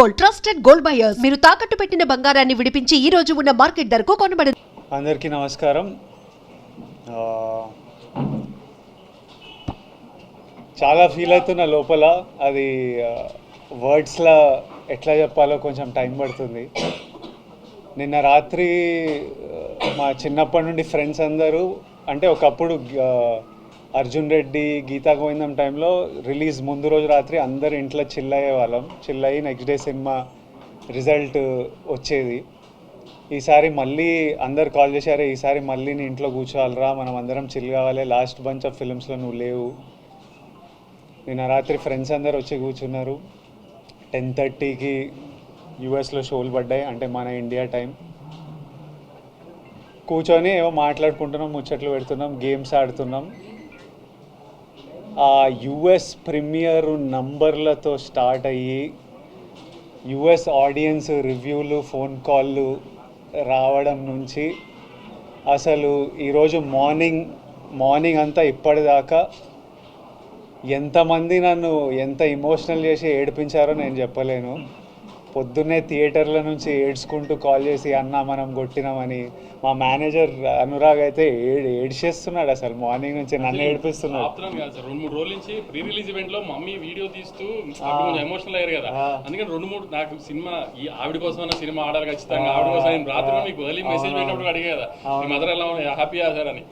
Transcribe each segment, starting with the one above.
Gold trusted gold buyers. మీరు తాకట్టు పెట్టిన బంగారాన్ని విడిపించి ఈ రోజు ఉన్న మార్కెట్ ధరకు కొనబడదు అందరికీ నమస్కారం. చాలా ఫీల్ అవుతున్న లోపల. అది వర్డ్స్లో ఎట్లా చెప్పాలో కొంచెం టైం పడుతుంది. నిన్న రాత్రి మా చిన్నప్పటి నుండి ఫ్రెండ్స్ అందరూ అంటే ఒకప్పుడు అర్జున్ రెడ్డి గీతా గోవిందం టైంలో రిలీజ్ ముందు రోజు రాత్రి అందరు ఇంట్లో చిల్ అయ్యే వాళ్ళం. చిల్ అయ్యి నెక్స్ట్ డే సినిమా రిజల్ట్ వచ్చేది. ఈసారి మళ్ళీ అందరు కాల్ చేశారు ఈసారి మళ్ళీ నీ ఇంట్లో కూర్చోవాలిరా మనం అందరం చిల్ కావాలి లాస్ట్ బంచ్ ఆఫ్ ఫిల్మ్స్లో నువ్వు లేవు. నిన్న రాత్రి ఫ్రెండ్స్ అందరు వచ్చి కూర్చున్నారు. టెన్ థర్టీకి యూఎస్లో షోలు పడ్డాయి అంటే మన ఇండియా టైం కూర్చొని ఏవో మాట్లాడుకుంటున్నాం ముచ్చట్లు పెడుతున్నాం గేమ్స్ ఆడుతున్నాం. ఆ యుఎస్ ప్రీమియర్ నంబర్లతో స్టార్ట్ అయ్యి యుఎస్ ఆడియన్స్ రివ్యూలు ఫోన్ కాల్లు రావడం నుంచి అసలు ఈరోజు మార్నింగ్ మార్నింగ్ అంతా ఇప్పటిదాకా ఎంతమంది నన్ను ఎంత ఇమోషనల్ చేసి ఏడిపించారో నేను చెప్పలేను. పొద్దున్నే థియేటర్ల నుంచి ఏడ్చుకుంటూ కాల్ చేసి అన్న మనం కొట్టినామని. మా మేనేజర్ అనురాగ్ అయితే ఏడ్ ఏడ్చేస్తున్నాడు అసలు. మార్నింగ్ నుంచి నన్ను ఏడిపిస్తున్నాడు. రెండు మూడు రోజుల నుంచి ప్రీ రిలీజ్ ఈవెంట్లో మమ్మీ వీడియో తీస్తూ ఎమోషనల్ అయ్యారు కదా. అందుకని రెండు మూడు నాకు సినిమా ఈ ఆవిడ కోసం సినిమా ఆడాలి ఖచ్చితంగా. ఆవిడ కోసం రాత్రి మీకు ఎర్లీ మెసేజ్ పెట్టినప్పుడు అడిగా కదా. మీ మదర్ ఎలా హ్యాపీ సార్ అని.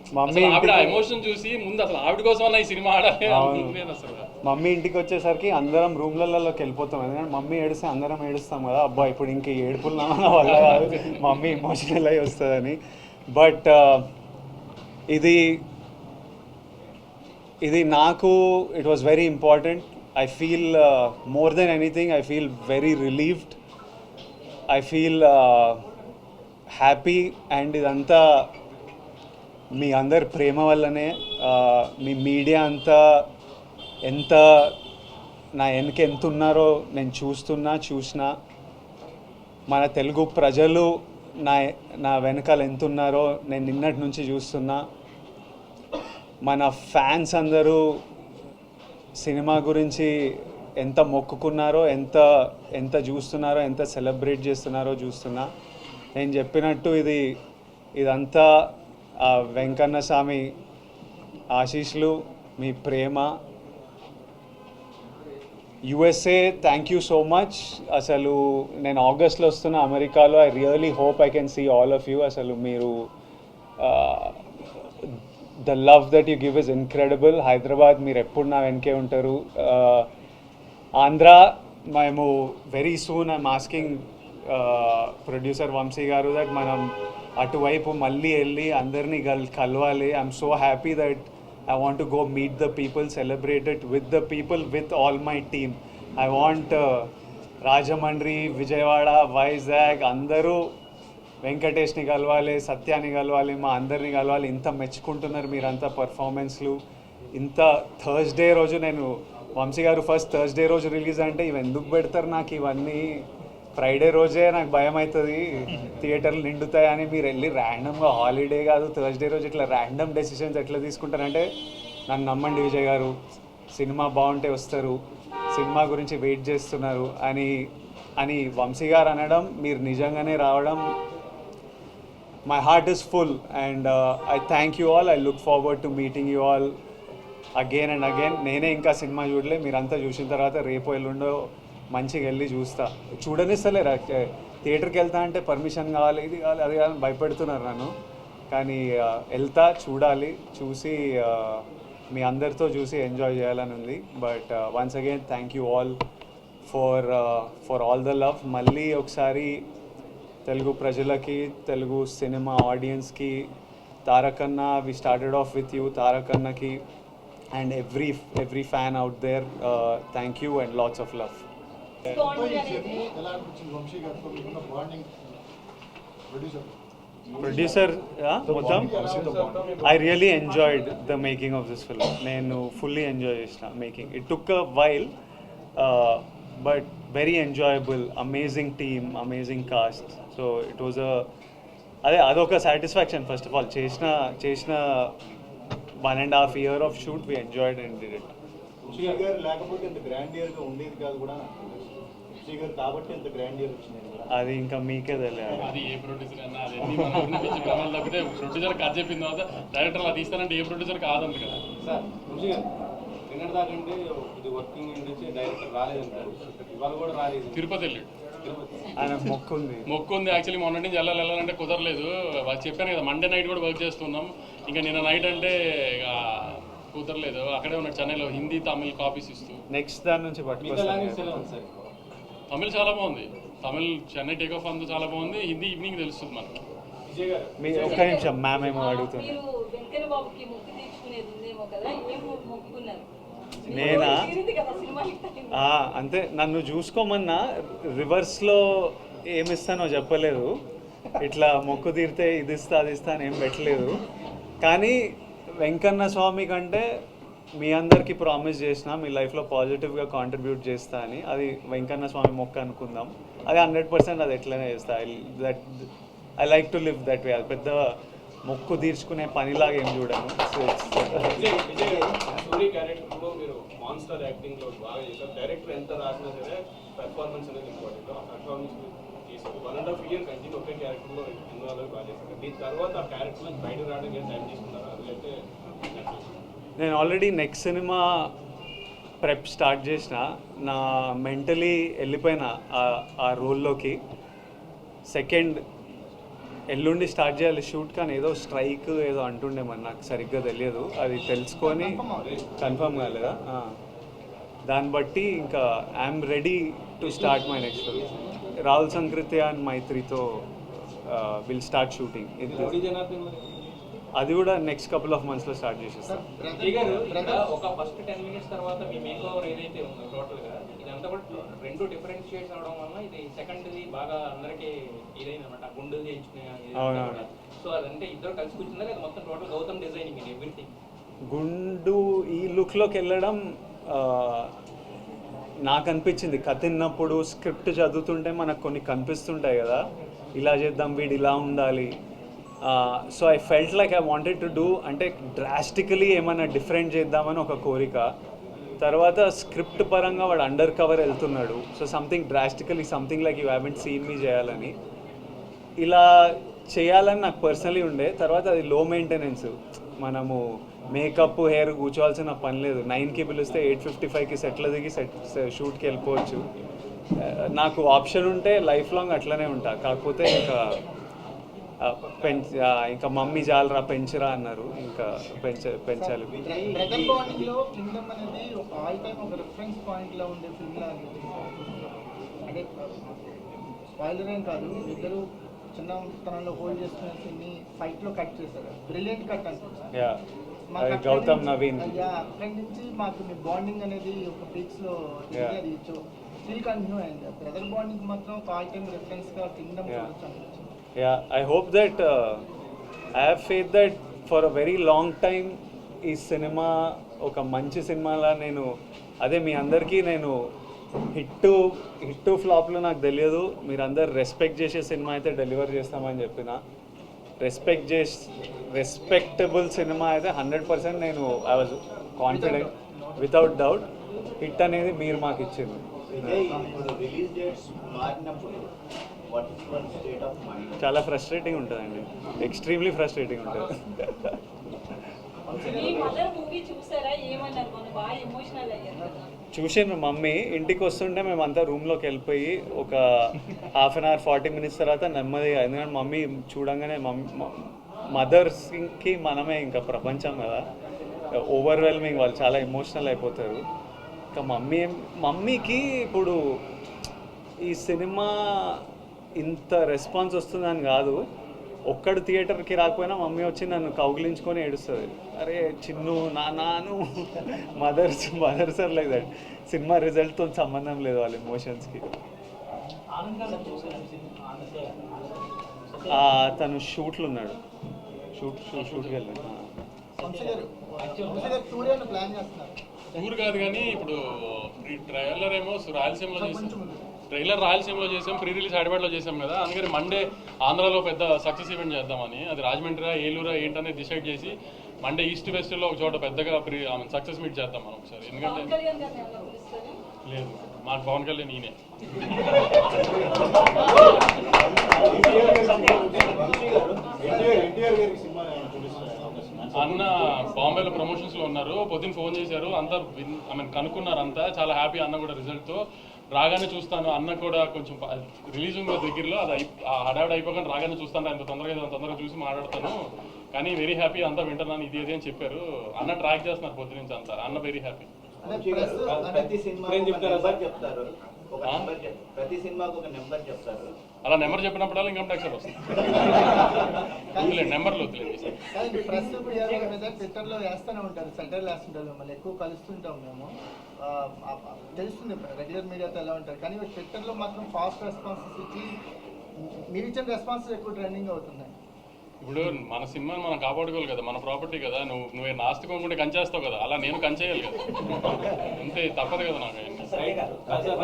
ఆవిడ ఇంటికి- ఎమోషన్ చూసి ముందు అసలు ఆవిడ కోసం ఈ సినిమా ఆడాలి అసలు. మమ్మీ ఇంటికి వచ్చేసరికి అందరం రూమ్లలోకి వెళ్ళిపోతాం. ఎందుకంటే మమ్మీ ఏడిస్తే అందరం ఏడుస్తాం. కదా అబ్బా ఇప్పుడు ఇంక ఏడుపులు నా వల్ల కాదు మమ్మీ ఇమోషనల్ అయి వస్తుందని. బట్ uh, ఇది ఇది నాకు it was very important I feel more than anything I feel very relieved I feel happy and ఇదంతా మీ అందరి ప్రేమ వల్లనే uh, మీ మీడియా అంతా ఎంత నా వెనక ఎంత ఉన్నారో నేను చూస్తున్నా చూసినా మన తెలుగు ప్రజలు నా నా వెనకాల ఎంత ఉన్నారో నేను నిన్నటి నుంచి చూస్తున్నా. మన ఫ్యాన్స్ అందరూ సినిమా గురించి ఎంత మొక్కుకున్నారో ఎంత ఎంత చూస్తున్నారో ఎంత సెలబ్రేట్ చేస్తున్నారో చూస్తున్నా. నేను చెప్పినట్టు ఇది ఇదంతా ఆ వెంకన్న స్వామి ఆశీస్సులు మీ ప్రేమ USA thank you so much అసలు నేను ఆగస్ట్లో వస్తున్న అమెరికాలో I really hope I can see all of you అసలు మీరు the love that you give is incredible Hyderabad మీరు ఎప్పుడు నా వెనకే ఉంటారు? ఆంధ్ర మేము very soon I'm asking producer Vamsi garu that మనం అటువైపు మళ్ళీ వెళ్ళి అందరినీ కల్ కలవాలి. I'm so happy that I want to go meet the people celebrate it with the people with all my team I want Rajahmundry Vijayawada Vizag అందరూ వెంకటేష్ని కలవాలి సత్యాన్ని కలవాలి మా అందరిని కలవాలి. ఇంత మెచ్చుకుంటున్నారు మీరంతా పర్ఫార్మెన్స్లు ఇంత థర్స్డే రోజు నేను వంశీ గారు ఫస్ట్ థర్స్డే రోజు రిలీజ్ అంటే ఇవి ఎందుకు పెడతారు నాకు ఇవన్నీ ఫ్రైడే రోజే నాకు భయం అవుతుంది థియేటర్లు నిండుతాయని మీరు వెళ్ళి ర్యాండమ్గా హాలిడే కాదు థర్స్డే రోజు ఇట్లా ర్యాండమ్ డెసిషన్స్ ఎట్లా తీసుకుంటారంటే నన్ను నమ్మండి విజయ్ గారు సినిమా బాగుంటే వస్తారు సినిమా గురించి వెయిట్ చేస్తున్నారు అని అని వంశీ గారు అనడం మీరు నిజంగానే రావడం my heart is full and I thank you all I look forward to meeting you all again and again నేనే ఇంకా సినిమా చూడలే మీరంతా చూసిన తర్వాత రేపు ఎల్లుండో మంచిగా వెళ్ళి చూస్తా. చూడనిస్తలేరు థియేటర్కి వెళ్తా అంటే పర్మిషన్ కావాలి ఇది కావాలి అది కావాలి భయపెడుతున్నారు నన్ను. కానీ వెళ్తా చూడాలి చూసి మీ అందరితో చూసి ఎంజాయ్ చేయాలని ఉంది. But once again thank you all for for all the love మళ్ళీ ఒకసారి తెలుగు ప్రజలకి తెలుగు సినిమా ఆడియన్స్కి Tarakanna we started off with you తారకన్నకి and every every fan out there thank you and lots of love producer మొత్తం I really enjoyed the making of this film నేను fully enjoy చేసిన making it took a while but very enjoyable amazing team amazing cast so it was అ అదే అదొక satisfaction first of all చేసిన చేసిన one and half year of shoot we enjoyed and did it లేకపోతే ఇంత గ్రాండియర్గా ఉండేది కాదు కూడా. విజయ్ గారు కాబట్టి ఇంత గ్రాండ్ ఇయర్ వచ్చింది కదా అది ఇంకా మీకే తెలియాలి. అది ఏ ప్రొడ్యూసర్ అన్నా అది ఎన్ని మన వినిపించి భ్రమలు తప్పితే ప్రొడ్యూసర్ కథ చెప్పిన తర్వాత డైరెక్టర్ అలా తీస్తానంటే ఏ ప్రొడ్యూసర్ కాదంట కదా సార్ వంశీ గారు నిన్నటి దాకా అంటే ఇది వర్కింగ్ నుంచి డైరెక్టర్ రాలేదంటారు ఇవాళ కూడా రాలేదు. తిరుపతి వెళ్ళాడు. తిరుపతి. ఆయన మొక్కు ఉంది మొక్కు ఉంది యాక్చువల్లీ మొన్న నుంచి వెళ్ళాలి వెళ్ళాలంటే కుదరలేదు. వాళ్ళు చెప్పాను కదా మండే నైట్ కూడా వర్క్ చేస్తున్నాం. ఇంకా నిన్న నైట్ అంటే ఇక కుదరలేదు. అక్కడే ఉన్నాడు చెన్నైలో హిందీ తమిళ్ కాపీస్ ఇస్తూ. నెక్స్ట్ దాని నుంచి మిగతా తమిళ్ చాలా బాగుంది. తమిళ్ చెన్నై టేక్ ఆఫ్ అంతా చాలా బాగుంది. హిందీ ఈవినింగ్ తెలుస్తుంది మనకి. ఒక్క నిమిషం మ్యామ్ ఏమో అడుగుతుంది మీరు వెంకన్న బాబుకి మొక్కు తీర్చుకునేది ఉందేమో కదా ఏం మొక్కుకున్నారు నేనా? అంతే. నన్ను చూసుకోమన్నా రివర్స్లో ఏమి ఇస్తానో చెప్పలేదు. ఇట్లా మొక్కు తీరితే ఇది ఇస్తా అది ఇస్తా అని ఏం పెట్టలేదు. కానీ వెంకన్న స్వామి కంటే మీ అందరికీ ప్రామిస్ చేసిన మీ లైఫ్లో పాజిటివ్గా కాంట్రిబ్యూట్ చేస్తా అని. అది వెంకన్న స్వామి మొక్క అనుకుందాం. అది హండ్రెడ్ పర్సెంట్ అది ఎట్లనే చేస్తా. I that I like to live that way అది పెద్ద మొక్కు తీర్చుకునే పనిలాగా ఏం చూడను. సో క్యారెక్టర్లో మీరు మాన్స్టర్ యాక్టింగ్లో బాగా డైరెక్టర్ ఎంత పెర్ఫార్మెన్స్ పెర్ఫార్మెన్స్ వన్ ఇయర్ క్యారెక్టర్లో తర్వాత ఆ క్యారెక్టర్ బయట రావడానికి టైం తీసుకున్నారు? అది అయితే నేను already next cinema prep start చేసిన నా మెంటలీ వెళ్ళిపోయిన ఆ- ఆ రోల్లోకి సెకండ్ ఎల్లుండి స్టార్ట్ చేయాలి షూట్ కానీ ఏదో స్ట్రైక్ ఏదో అంటుండే మరి నాకు సరిగ్గా తెలియదు. అది తెలుసుకొని కన్ఫర్మ్ కాలేదా. దాన్ని బట్టి ఇంకా I'm ready to start my next film Rahul Sankruthi and మైత్రితో will start shooting అది కూడా నెక్స్ట్ కపుల్ ఆఫ్ మంత్స్లో స్టార్ట్ చేసేస్తాం. ఒక ఫస్ట్ టెన్ మినిట్స్ తర్వాత మీ మేక్ ఓవర్ ఏదైతే ఉందో టోటల్గా ఇదంతా కూడా రెండు డిఫరెంట్ షేడ్స్ అవడం వల్ల ఇది సెకండ్ది బాగా అందరికి ఇదైంది అనమాట గుండెలు చేయించుకునే అవునవును. సో అదంటే ఇద్దరు కలిసి కూర్చుందా లేదా మొత్తం టోటల్ గౌతమ్ డిజైనింగ్ ఎవ్రీథింగ్ గుండు ఈ లుక్లోకి వెళ్ళడం నాకు అనిపించింది కథ విన్నప్పుడు స్క్రిప్ట్ చదువుతుంటే మనకు కొన్ని కనిపిస్తుంటాయి కదా. ఇలా చేద్దాం వీడు ఇలా ఉండాలి. So I felt like I wanted to do అంటే డ్రాస్టికలీ ఏమైనా డిఫరెంట్ చేద్దామని ఒక కోరిక. తర్వాత స్క్రిప్ట్ పరంగా వాడు అండర్ కవర్ వెళ్తున్నాడు. So something drastically something like you haven't seen me చేయాలని. ఇలా చేయాలని నాకు పర్సనలీ ఉండే. తర్వాత అది లో మెయింటెనెన్స్ మనము మేకప్ హెయిర్ కూర్చోవాల్సిన పని లేదు. నైన్కి పిలిస్తే ఎయిట్ ఫిఫ్టీ ఫైవ్కి సెట్లు దిగి సెట్ షూట్కి వెళ్ళిపోవచ్చు. నాకు ఆప్షన్ ఉంటే లైఫ్ లాంగ్ అట్లనే ఉంటా. కాకపోతే ఇంకా పెంచ ఇంకా మమ్మీ జాలరా పెంచరా అన్నారు. ఇంకా పెంచ పెంచాలి. స్పాయిలర్ ఏం కాదు. ఇద్దరు చిన్నతనంలో హోల్డ్ చేసుకునే సీన్ని ఫైట్లో కట్ చేశారు. బ్రిలియంట్ కట్ అక్కడి గౌతమ్ నవీన్. అక్కడి నుంచి మాకు మీ బాండింగ్ అనేది ఒక పీక్స్లో. అది స్టిల్ కంటిన్యూ అయింది. బ్రదర్ బాండింగ్ మాత్రం ఒక ఆల్ టైమ్ రిఫరెన్స్గా కింగ్డమ్. చూడొచ్చు Yeah, yeah I hope that I have faith that for a very long time ఈ సినిమా ఒక మంచి సినిమాలా నేను అదే మీ అందరికీ నేను హిట్టు హిట్టు ఫ్లాప్లో నాకు తెలియదు. మీరందరు రెస్పెక్ట్ చేసే సినిమా అయితే డెలివర్ చేస్తామని చెప్పిన. రెస్పెక్ట్ చేసి రెస్పెక్టబుల్ సినిమా అయితే హండ్రెడ్ పర్సెంట్ నేను I was confident without doubt hit అనేది మీరు మాకు ఇచ్చింది. చాలా ఫ్రస్ట్రేటింగ్ ఉంటుందండి. ఎక్స్ట్రీమ్లీ ఫ్రస్ట్రేటింగ్ ఉంటుంది. చూసిన మమ్మీ. ఇంటికి వస్తుంటే మేమంతా రూమ్లోకి వెళ్ళిపోయి ఒక half an hour forty minutes తర్వాత నెమ్మదిగా ఎందుకంటే మమ్మీ చూడంగానే మమ్మీ మదర్స్కి మనమే ఇంకా ప్రపంచం కదా. ఓవర్వెల్మింగ్ వాళ్ళు చాలా ఎమోషనల్ అయిపోతారు. ఇంకా మమ్మీ మమ్మీకి ఇప్పుడు ఈ సినిమా ఇంత రెస్పాన్స్ వస్తుందని కాదు. ఒక్కడు థియేటర్కి రాకపోయినా మమ్మీ వచ్చి నన్ను కౌగిలించుకొని ఏడుస్తుంది. అరే చిన్ను నా నాను mothers mothers are like that cinema రిజల్ట్తో సంబంధం లేదు వాళ్ళ ఎమోషన్స్కి. తను షూట్లు ఉన్నాడు. షూట్ షూట్ షూట్కి వెళ్ళాడు. టూర్ ప్లాన్ ఊరు కాదు కానీ ఇప్పుడు ట్రైలర్ ఏమో రాయలసీమలో చేసాం ట్రైలర్ రాయలసీమలో చేసాం ప్రీ రిలీజ్ హైదరాబాద్లో చేసాం కదా. అందుకని మండే ఆంధ్రాలో పెద్ద సక్సెస్ ఈవెంట్ చేద్దామని. అది రాజమండ్రి ఏలూరా ఏంటనేది డిసైడ్ చేసి మండే ఈస్ట్ వెస్ట్లో ఒక చోట పెద్దగా ప్రీ సక్సెస్ మీట్ చేద్దాం మనం ఒకసారి. ఎందుకంటే లేదు మాకు పవన్ కళ్యాణ్ ఈయనే. అన్న బాంబేలో ప్రమోషన్స్లో ఉన్నారు. పొద్దున్న ఫోన్ చేశారు. అంతా ఐ మీన్ కనుక్కున్నారు అంతా చాలా హ్యాపీ అన్న కూడా రిజల్ట్తో. రాగానే చూస్తాను. అన్న కూడా కొంచెం రిలీజ్ ఉంది దగ్గరలో అది హడావిడి అయిపోకుండా రాగానే చూస్తాను. అంత తొందరగా ఏదో తొందరగా చూసి మాట్లాడతాను. కానీ వెరీ హ్యాపీ అంతా వింటున్నాను. ఇది ఇది అని చెప్పారు. అన్న ట్రాక్ చేస్తున్నారు పొద్దు నుంచి అంతా. అన్న వెరీ హ్యాపీ చెప్తారు. ఒక? నెంబర్ ప్రతి సినిమాకు ఒక నెంబర్ చెప్తారు. అలా నెంబర్ చెప్పినప్పుడల్లా ఇన్కమ్ ట్యాక్స్ వస్తుంది. నెంబర్లు ట్విట్టర్లో వేస్తూనే ఉంటారు సెటర్లు వేస్తుంటారు మిమ్మల్ని ఎక్కువ కలుస్తుంటాం మేము. తెలుస్తుంది రెగ్యులర్ మీడియాతో ఎలా ఉంటారు కానీ ట్విట్టర్లో మాత్రం ఫాస్ట్ రెస్పాన్సెస్ ఇచ్చి మీరు ఇచ్చిన రెస్పాన్సెస్ ఎక్కువ ట్రెండింగ్ అవుతున్నాయి. ఇప్పుడు మన సినిమాని మనం కాపాడుకోవాలి కదా మన ప్రాపర్టీ కదా నువ్వు నువ్వు నాస్తికోకుండా కంచేస్తావు కదా అలా నేను కంచేయాలి కదా. అంతే తప్పదు కదా నాకు